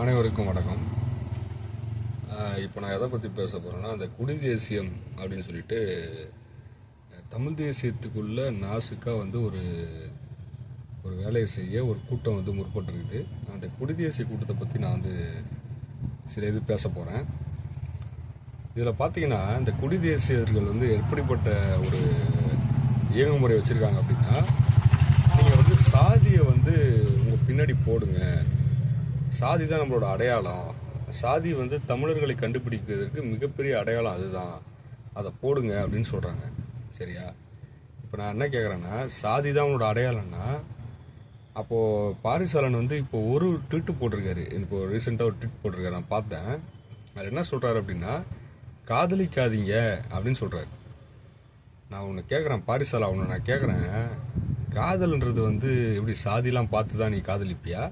அனைவருக்கும் வணக்கம். இப்போ நான் எதை பற்றி பேச போகிறேன்னா அந்த குடி தேசியம் அப்படின்னு சொல்லிட்டு தமிழ் தேசியத்துக்குள்ள நாசுக்காக வந்து ஒரு ஒரு வேலையை செய்ய ஒரு கூட்டம் வந்து முற்பட்டுருக்குது. அந்த குடி தேசிய கூட்டத்தை பற்றி நான் வந்து சில இது பேச போகிறேன் இதில் பார்த்தீங்கன்னா இந்த குடி தேசியர்கள் வந்து எப்படிப்பட்ட ஒரு இயங்குமுறை வச்சுருக்காங்க அப்படின்னா நீங்கள் வந்து சாதியை வந்து உங்கள் பின்னாடி போடுங்க. சாதி தான் நம்மளோட அடையாளம். சாதி வந்து தமிழர்களை கண்டுபிடிக்கிறதுக்கு மிகப்பெரிய அடையாளம் அதுதான். அதை போடுங்க அப்படின்னு சொல்கிறாங்க சரியா? இப்போ நான் என்ன கேட்குறேன்னா சாதி தான் அவனோட அடையாளம்னா அப்போது பாரிசாலன் வந்து இப்போ ஒரு ட்விட்டு போட்டிருக்காரு. இப்போ ரீசெண்டாக ஒரு ட்விட் போட்டிருக்காரு. நான் பார்த்தேன். அது என்ன சொல்கிறாரு அப்படின்னா காதலிக்காதீங்க அப்படின்னு சொல்கிறாரு நான் உன்னை கேட்குறேன் பாரிசாலா உன்னை நான் கேட்குறேன் காதல்ன்றது வந்து எப்படி சாதிலாம் பார்த்து தான் நீ காதலிப்பியா?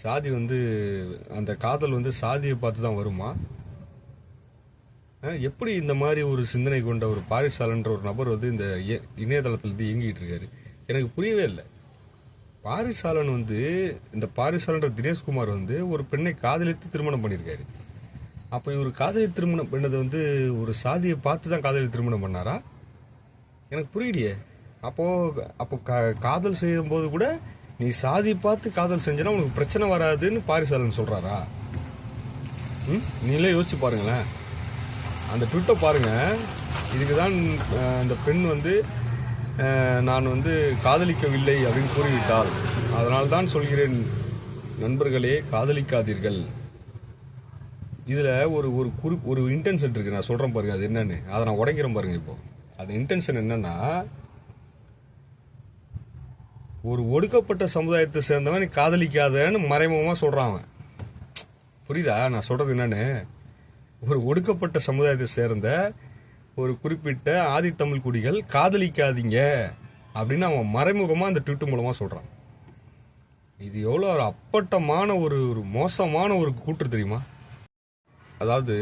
சாதி வந்து அந்த காதல் வந்து சாதியை பார்த்து தான் வருமா எப்படி இந்த மாதிரி ஒரு சிந்தனை கொண்ட ஒரு பாரிசாலன்ற ஒரு நபர் வந்து இந்த இ- இணையதளத்துல இருந்து இயங்கிட்டு இருக்காரு? எனக்கு புரியவே இல்லை. பாரிசாலன் வந்து இந்த பாரிசாலன்ற தினேஷ்குமார் வந்து ஒரு பெண்ணை காதலித்து திருமணம் பண்ணியிருக்காரு அப்போ இவர் காதலி திருமணம் பண்ணது வந்து ஒரு சாதியை பார்த்து தான் காதலி திருமணம் பண்ணாரா? எனக்கு புரியலையே. அப்போ அப்போ கா- காதல் செய்யும்போது கூட நீ சாதி பார்த்து காதல் செஞ்சனா உனக்கு பிரச்சனை வராதுன்னு பாரிசாலன் சொல்கிறாரா ம்? நீங்களே யோசிச்சு பாருங்களேன். அந்த ட்விட்டை பாருங்கள் இதுக்கு தான் அந்த பெண் வந்து நான் வந்து காதலிக்கவில்லை அப்படின்னு கூறிவிட்டாள். அதனால் தான் சொல்கிறேன் நண்பர்களே காதலிக்காதீர்கள். இதில் ஒரு ஒரு குறி ஒரு இன்டென்ஷன் இருக்குது நான் சொல்கிறேன் பாருங்க அது என்னன்னு. அதை நான் உடைக்கிறேன் பாருங்க இப்போது அந்த இன்டென்ஷன் என்னன்னா ஒரு ஒடுக்கப்பட்ட சமுதாயத்தை சேர்ந்தவன் நீ காதலிக்காதன்னு மறைமுகமாக சொல்கிறான் அவன். புரியுதா? நான் சொல்கிறது என்னன்னு? ஒரு ஒடுக்கப்பட்ட சமுதாயத்தை சேர்ந்த ஒரு குறிப்பிட்ட ஆதித்தமிழ் குடிகள் காதலிக்காதீங்க அப்படின்னு அவன் மறைமுகமாக அந்த ட்விட்டு மூலமாக சொல்கிறான் இது எவ்வளோ ஒரு அப்பட்டமான ஒரு ஒரு மோசமான ஒரு கூற்று தெரியுமா? அதாவது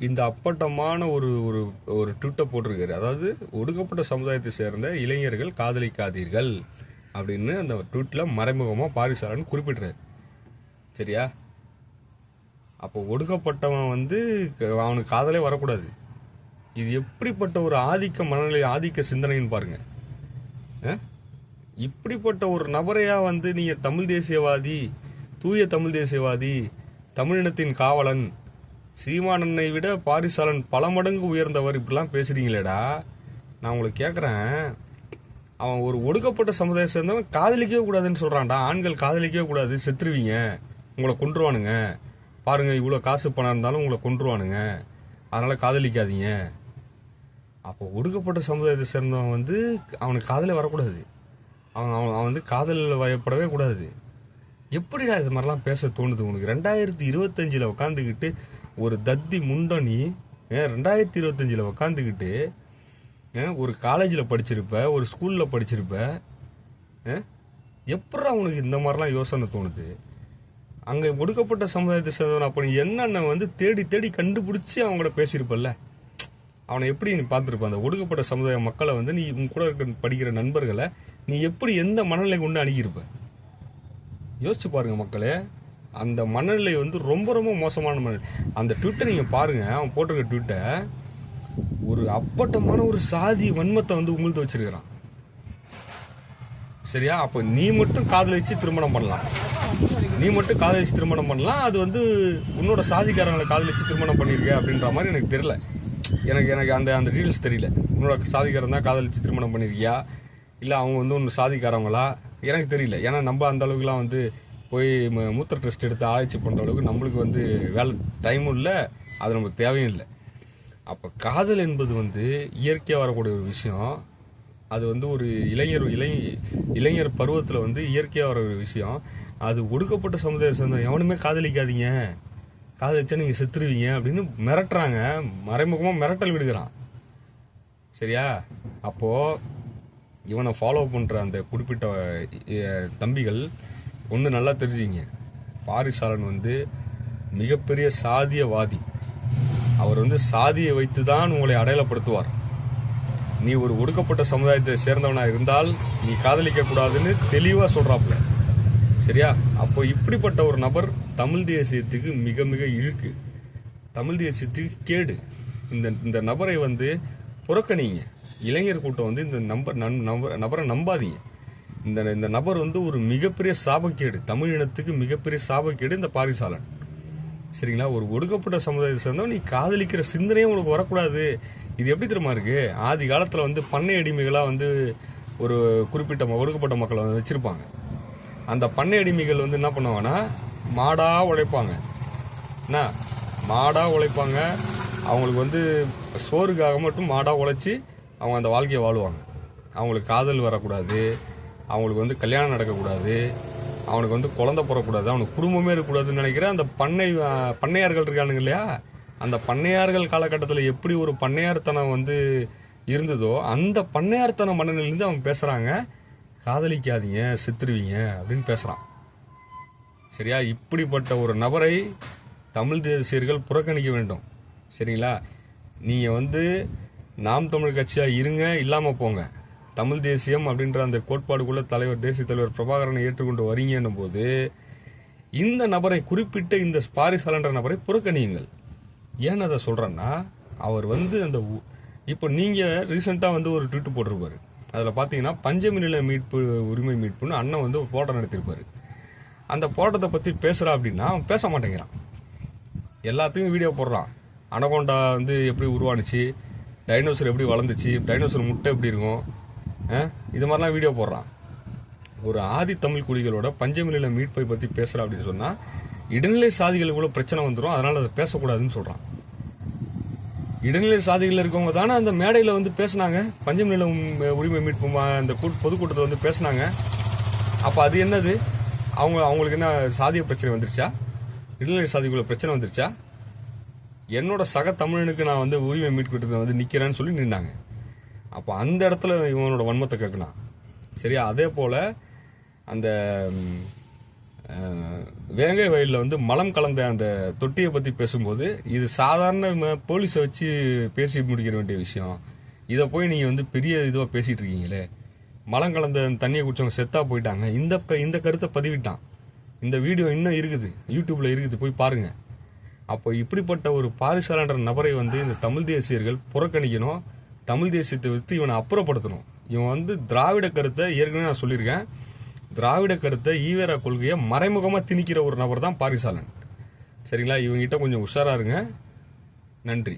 இந்த அப்பட்டமான ஒரு ஒரு ஒரு ட்விட்டை போட்டிருக்காரு. அதாவது ஒடுக்கப்பட்ட சமுதாயத்தை சேர்ந்த இளைஞர்கள் காதலிக்காதீர்கள். அப்படின்னு அந்த ட்விட்ல மறைமுகமாக பாரிசாலன் குறிப்பிட்றாரு. சரியா? அப்போ ஒடுக்கப்பட்டவன் வந்து க- அவனுக்கு காதலே வரக்கூடாது. இது எப்படிப்பட்ட ஒரு ஆதிக்க மனநிலை ஆதிக்க சிந்தனைன்னு பாருங்க. இப்படிப்பட்ட ஒரு நபரையா வந்து நீங்கள் தமிழ் தேசியவாதி தூய தமிழ் தேசியவாதி தமிழினத்தின் காவலன் சீமானனை விட பாரிசாலன் பல மடங்கு உயர்ந்தவர் இப்படிலாம் பேசுறீங்களேடா. நான் உங்களை கேட்குறேன் அவன் ஒரு ஒடுக்கப்பட்ட சமுதாயம் சேர்ந்தவன் காதலிக்கவே கூடாதுன்னு சொல்கிறான்டா ஆண்கள் காதலிக்கவே கூடாது. செத்துருவீங்க. உங்களை கொண்டுருவானுங்க பாருங்கள் இவ்வளோ காசு பணம் இருந்தாலும் உங்களை கொண்டுருவானுங்க அதனால் காதலிக்காதீங்க. அப்போ ஒடுக்கப்பட்ட சமுதாயத்தை சேர்ந்தவன் வந்து அவனுக்கு காதலே வரக்கூடாது. அவன் அவன் அவன் வந்து காதலில் வயப்படவே கூடாது. எப்படிடா இது மாதிரிலாம் பேச தோணுது உனக்கு? ரெண்டாயிரத்தி இருபத்தஞ்சில் உட்காந்துக்கிட்டு ஒரு தத்தி முண்டனி ரெண்டாயிரத்தி இருபத்தஞ்சில் உட்காந்துக்கிட்டு ஒரு காலேஜில் படிச்சிருப்ப ஒரு ஸ்கூலில் படிச்சிருப்ப எப்படா உனக்கு இந்த மாதிரிலாம் யோசனை தோணுது? அங்கே ஒடுக்கப்பட்ட சமுதாயத்தை சேர்ந்தவன் அப்போ நீ என்னென்ன வந்து தேடி தேடி கண்டுபிடிச்சி அவங்கள பேசியிருப்பல்ல? அவனை எப்படி நீ பார்த்துருப்ப? அந்த ஒடுக்கப்பட்ட சமுதாய மக்களை வந்து நீ உன் கூட இருக்க படிக்கிற நண்பர்களை நீ எப்படி எந்த மனநிலை கொண்டு அணுகியிருப்ப? யோசிச்சு பாருங்கள் மக்களே அந்த மனநிலை வந்து ரொம்ப ரொம்ப மோசமான மனநிலை. அந்த ட்விட்டை நீங்கள் பாருங்கள் அவன் போட்டிருக்க ட்விட்டை ஒரு அப்பட்டமான ஒரு சாதி வன்மத்தை வந்து உமிழ்ந்து வச்சிருக்கிறான். சரியா? அப்போ நீ மட்டும் காதலிச்சு திருமணம் பண்ணலாம். நீ மட்டும் காதலிச்சு திருமணம் பண்ணலாம். அது வந்து உன்னோட சாதிக்காரங்களை காதலிச்சு திருமணம் பண்ணிருக்க அப்படின்ற மாதிரி எனக்கு தெரியல. எனக்கு எனக்கு அந்த அந்த டீட்டெயில்ஸ் தெரியல. உன்னோட சாதிக்காரன் தான் காதலிச்சு திருமணம் பண்ணியிருக்கியா இல்லை அவங்க வந்து ஒன்று சாதிக்காரவங்களா? எனக்கு தெரியல. ஏன்னா நம்ம அந்த அளவுக்குலாம் வந்து போய் மூத்த மூத்திர டெஸ்ட் எடுத்து ஆராய்ச்சி பண்ணுற அளவுக்கு நம்மளுக்கு வந்து வேலை டைமும் இல்லை. அது நமக்கு தேவையும் இல்லை. அப்போ காதல் என்பது வந்து இயற்கையாக வரக்கூடிய ஒரு விஷயம். அது வந்து ஒரு இளைஞர் இளை இளைஞர் பருவத்தில் வந்து இயற்கையாக வர ஒரு விஷயம். அது ஒடுக்கப்பட்ட சமுதாயம் சேர்ந்த எவனுமே காதலிக்காதீங்க. காதலிச்சா நீங்கள் செத்துருவீங்க அப்படின்னு மிரட்டுறாங்க. மறைமுகமாக மிரட்டல் விடுகிறான். சரியா? அப்போது இவனை ஃபாலோ பண்ணுற அந்த குறிப்பிட்ட தம்பிகள் ஒன்று நல்லா தெரிஞ்சுங்க பாரிசாலன் வந்து மிகப்பெரிய சாதியவாதி. அவர் வந்து சாதியை வைத்து தான் உங்களை அடையாளப்படுத்துவார். நீ ஒரு ஒடுக்கப்பட்ட சமுதாயத்தை சேர்ந்தவனாக இருந்தால் நீ காதலிக்க கூடாதுன்னு தெளிவாக சொல்கிறாப்புல சரியா? அப்போ இப்படிப்பட்ட ஒரு நபர் தமிழ் தேசியத்துக்கு மிக மிக இழுக்கு. தமிழ் தேசியத்துக்கு கேடு. இந்த இந்த நபரை வந்து புறக்கணிங்க. இளைஞர் கூட்டம் வந்து இந்த நம்பர் நன்- நபர் நபரை நம்பாதீங்க. இந்த இந்த நபர் வந்து ஒரு மிகப்பெரிய சாபக்கேடு. தமிழ் இனத்துக்கு மிகப்பெரிய சாபக்கேடு இந்த பாரிசாலன். சரிங்களா? ஒரு ஒடுக்கப்பட்ட சமுதாயத்தை சேர்ந்தவன் நீ காதலிக்கிற சிந்தனையும் உனக்கு வரக்கூடாது. இது எப்படி தெரியுமா இருக்குது ஆதி காலத்தில் வந்து பண்ணை அடிமைகளாக வந்து ஒரு குறிப்பிட்ட ம- ஒடுக்கப்பட்ட மக்களை வந்து வச்சுருப்பாங்க. அந்த பண்ணை அடிமைகள் வந்து என்ன பண்ணுவாங்கன்னா மாடாக உழைப்பாங்க. என்ன? மாடாக உழைப்பாங்க. அவங்களுக்கு வந்து சோறுக்காக மட்டும் மாடாக உழைச்சி அவங்க அந்த வாழ்க்கையை வாழுவாங்க. அவங்களுக்கு காதல் வரக்கூடாது. அவங்களுக்கு வந்து கல்யாணம் நடக்கக்கூடாது. அவனுக்கு வந்து குழந்தை பிறக்கூடாது அவனுக்கு குடும்பமே இருக்கக்கூடாதுன்னு நினைக்கிறேன். அந்த பண்ணை பண்ணையார்கள் இருக்கானுங்க இல்லையா? அந்த பண்ணையார்கள் காலகட்டத்தில் எப்படி ஒரு பண்ணையார்த்தனம் வந்து இருந்ததோ அந்த பண்ணையார்த்தன மனநிலையிலேருந்து அவங்க பேசுகிறாங்க காதலிக்காதீங்க செத்துருவீங்க அப்படின்னு பேசுகிறான் சரியா? இப்படிப்பட்ட ஒரு நபரை தமிழ் தேசியர்கள் புறக்கணிக்க வேண்டும். சரிங்களா? நீங்கள் வந்து நாம் தமிழ் கட்சியாக இருங்க இல்லாமல் போங்க. தமிழ் தேசியம் அப்படின்ற அந்த கோட்பாடுக்குள்ள தலைவர் தேசிய தலைவர் பிரபாகரனை ஏற்றுக்கொண்டு வரீங்கன்னும் போது இந்த நபரை குறிப்பிட்ட இந்த பாரிசாலன்ற நபரை புறக்கணியுங்கள். ஏன் அதை சொல்கிறேன்னா அவர் வந்து அந்த உ- இப்போ நீங்கள் ரீசெண்டாக வந்து ஒரு ட்விட்டு போட்டிருப்பாரு. அதில் பார்த்தீங்கன்னா பஞ்சமி நில மீட்பு உரிமை மீட்புன்னு அண்ணன் வந்து போட்டம் நடத்தியிருப்பார் நடத்தியிருப்பாரு. அந்த போட்டத்தை பற்றி பேசுகிறா அப்படின்னா அவன் பேச மாட்டேங்கிறான். எல்லாத்தையும் வீடியோ போடுறான். அனகோண்டா வந்து எப்படி உருவானுச்சு? டைனோசர் எப்படி வளர்ந்துச்சு? டைனோசர் முட்டை எப்படி இருக்கும்? இது மாதிரிலாம் வீடியோ போடுறான். ஒரு ஆதி தமிழ் குடிகளோட பஞ்சமில மீட்பை பற்றி பேசுகிற அப்படின்னு சொன்னால் இடைநிலை சாதிகளுக்குள்ள பிரச்சனை வந்துடும் அதனால் அதை பேசக்கூடாதுன்னு சொல்கிறான் இடைநிலை சாதிகளில் இருக்கவங்க தானே அந்த மேடையில் வந்து பேசுனாங்க பஞ்சமில உரிமை மீட்பு அந்த கூட் பொதுக்கூட்டத்தில் வந்து பேசுனாங்க. அப்போ அது என்னது? அவங்க அவங்களுக்கு என்ன சாதிய பிரச்சனை வந்துருச்சா? இடைநிலை சாதிக்குள்ள பிரச்சனை வந்துருச்சா? என்னோட சக தமிழனுக்கு நான் வந்து உரிமை மீட்கிட்டு வந்து நிற்கிறேன்னு சொல்லி நின்னாங்க. அப்போ அந்த இடத்துல இவனோட வன்மத்தை கேட்கணும் சரியா? அதே போல் அந்த வேங்கை வயலில் வந்து மலம் கலந்த அந்த தொட்டியை பற்றி பேசும்போது இது சாதாரண ம- போலீஸை வச்சு பேசி முடிக்கிற வேண்டிய விஷயம். இதை போய் நீங்கள் வந்து பெரிய இதுவாக பேசிகிட்டு இருக்கீங்களே. மலம் கலந்த தண்ணியை குடிச்சவங்க செத்தா போயிட்டாங்க. இந்த க- இந்த கருத்தை பதிவிட்டான். இந்த வீடியோ இன்னும் இருக்குது. யூடியூப்பில் இருக்குது. போய் பாருங்க. அப்போ இப்படிப்பட்ட ஒரு பாரிசாலன்ற நபரை வந்து இந்த தமிழ் தேசியர்கள் புறக்கணிக்கணும். தமிழ் தேசியத்தை விற்று இவனை அப்புறப்படுத்தணும். இவன் வந்து திராவிட கருத்தை ஏற்கனவே நான் சொல்லியிருக்கேன். திராவிட கருத்தை ஈவேரா கொள்கையை மறைமுகமாக திணிக்கிற ஒரு நபர் தான் பாரிசாலன். சரிங்களா? இவங்ககிட்ட கொஞ்சம் உஷாராக இருங்க. நன்றி.